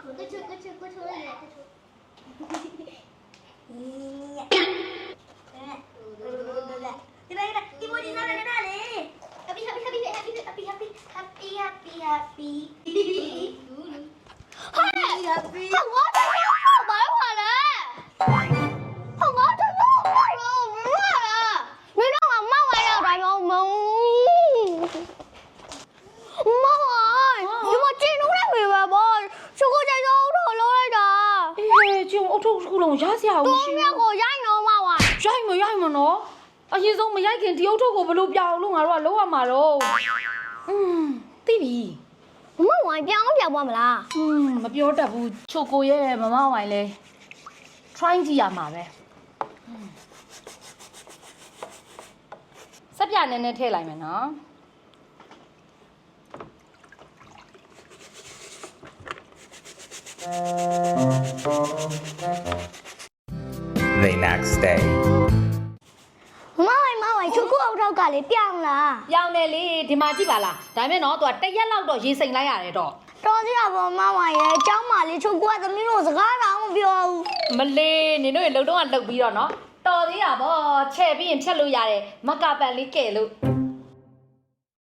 कुछ कुछ कुछ हो गया Iya. happy, happy, happy, happy, happy, happy, Happy happy happy happy happy happy happy happy happy. Happy happy. တစ်ခုလုံးရစရာကိုမရှိ မြက်ကိုရိုက်တော့မှဝိုင်း ရိုက်မရိုက်မနော်အရင်ဆုံးမရိုက်ခင်ဒီအုတ်ထုတ်ကိုဘယ်လိုပြောင်းလို့ငါတို့ကလုံးဝမှာတော့อืมသိပြီ မမဝိုင်းပြောင်းပြောင်းပါမလား อืมမပြောတတ်ဘူးချိုကိုရဲ့မမဝိုင်လဲ try ကြည့်ရမှာပဲอืมစက်ပြနည်းနည်းထည့်လိုက်မယ်နော် The next day. မမဝိုင်းမဝိုင်းချူကူအုတ်ထောက်ကလေပြောင်းလား ပြောင်းတယ်လေဒီမှာကြည့်ပါလားဒါမဲ့နော်သူကတစ်ရက်လောက်တော့ရေစိမ်လိုက်ရတယ်တော့ တော်စီရပါမမဝိုင်းရဲ့အเจ้าမလေးချူကူကသမီးတို့စကားတော့မပြောဘူး မလေးနင်တို့ရေလုံတော့ကလှုပ်ပြီးတော့နော်တော်သေးတာဗောချဲ့ပြီးရင်ဖြတ်လို့ရတယ်မကပန်လေးကဲလို့